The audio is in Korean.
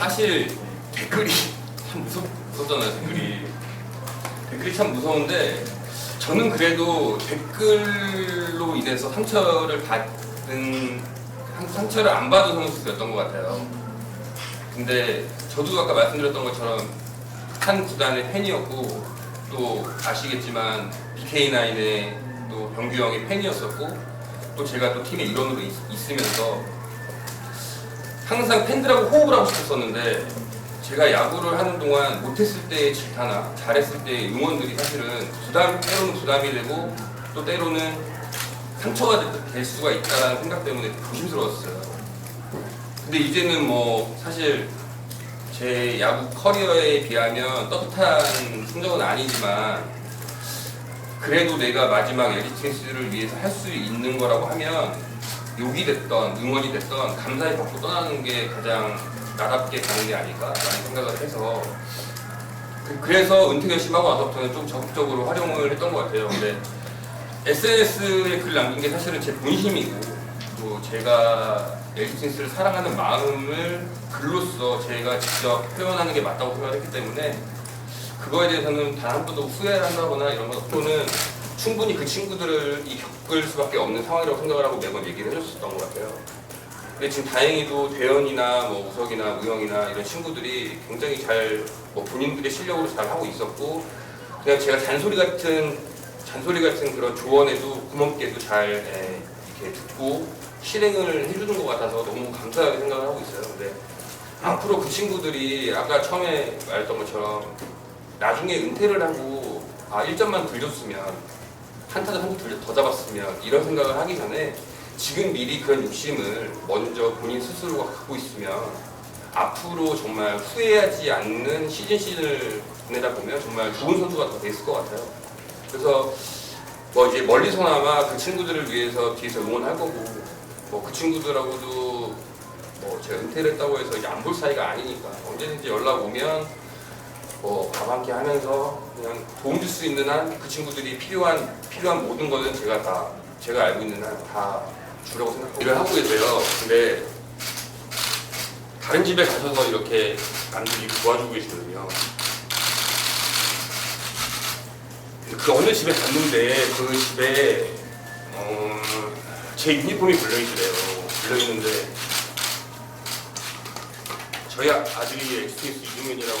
사실 댓글이 참 무섭, 무섭잖아요 댓글이. 댓글이 참 무서운데 저는 그래도 댓글로 인해서 상처를 받은 상- 상처를 안 받은 선수였던 것 같아요. 근데 저도 아까 말씀드렸던 것처럼 한 구단의 팬이었고 또 아시겠지만 BK9의 또 병규 형의 팬이었었고 또 제가 또 팀의 일원으로 있, 있으면서 항상 팬들하고 호흡을 하고 싶었었는데 제가 야구를 하는 동안 못했을 때의 질타나 잘했을 때의 응원들이 사실은 부담, 때로는 부담이 되고 또 때로는 상처가 될- 될 수가 있다는 생각 때문에 조심스러웠어요. 근데 이제는 뭐 사실 제 야구 커리어에 비하면 떳떳한 성적은 아니지만 그래도 내가 마지막 에디트니스를 위해서 할 수 있는 거라고 하면 욕이 됐던 응원이 됐던 감사히 받고 떠나는 게 가장 나답게 가는 게 아닐까라는 생각을 해서 그- 그래서 은퇴 결심하고 나서부터는 좀 적극적으로 활용을 했던 것 같아요. 근데 SNS에 글 남긴 게 사실은 제 본심이고 또 제가 에디트니스를 사랑하는 마음을 글로써 제가 직접 표현하는 게 맞다고 생각했기 때문에 그거에 대해서는 단 한 번도 후회를 한다거나 이런 건 없고는 충분히 그 친구들을 이 겪을 수밖에 없는 상황이라고 생각을 하고 매번 얘기를 해줬었던 것 같아요. 근데 지금 다행히도 대현이나 뭐 우석이나 우영이나 이런 친구들이 굉장히 잘 뭐 본인들의 실력으로 잘 하고 있었고 그냥 제가 잔소리 같은 잔소리 같은 그런 조언에도 고맙게도 잘 예, 이렇게 듣고 실행을 해주는 것 같아서 너무 감사하게 생각을 하고 있어요. 근데 앞으로 그 친구들이 아까 처음에 말했던 것처럼 나중에 은퇴를 하고 아 1점만 들렸으면 한 타자 한개더 잡았으면 이런 생각을 하기 전에 지금 미리 그런 욕심을 먼저 본인 스스로가 갖고 있으면 앞으로 정말 후회하지 않는 시즌 시즌을 보내다 보면 정말 좋은 선수가 더 됐을 것 같아요. 그래서 뭐 이제 멀리서나마 그 친구들을 위해서 뒤에서 응원할 거고 뭐 그 친구들하고도 뭐 제가 은퇴를 했다고 해서 이제 안 볼 사이가 아니니까 언제든지 연락 오면 뭐밥한끼 하면서 그냥 도움 줄 수 있는 한 그 친구들이 필요한 필요한 모든 거는 제가 다 제가 알고 있는 한 다 주려고 생각하고 일을 하고 계세요. 근데 다른 집에 가셔서 이렇게 남들이 도와주고 계시거든요. 그 어느 집에 갔는데 그 집에 어, 제 유니폼이 걸려 있더래요. 걸려 있는데 저희 아- 아들이 엑스티스 이중현이라고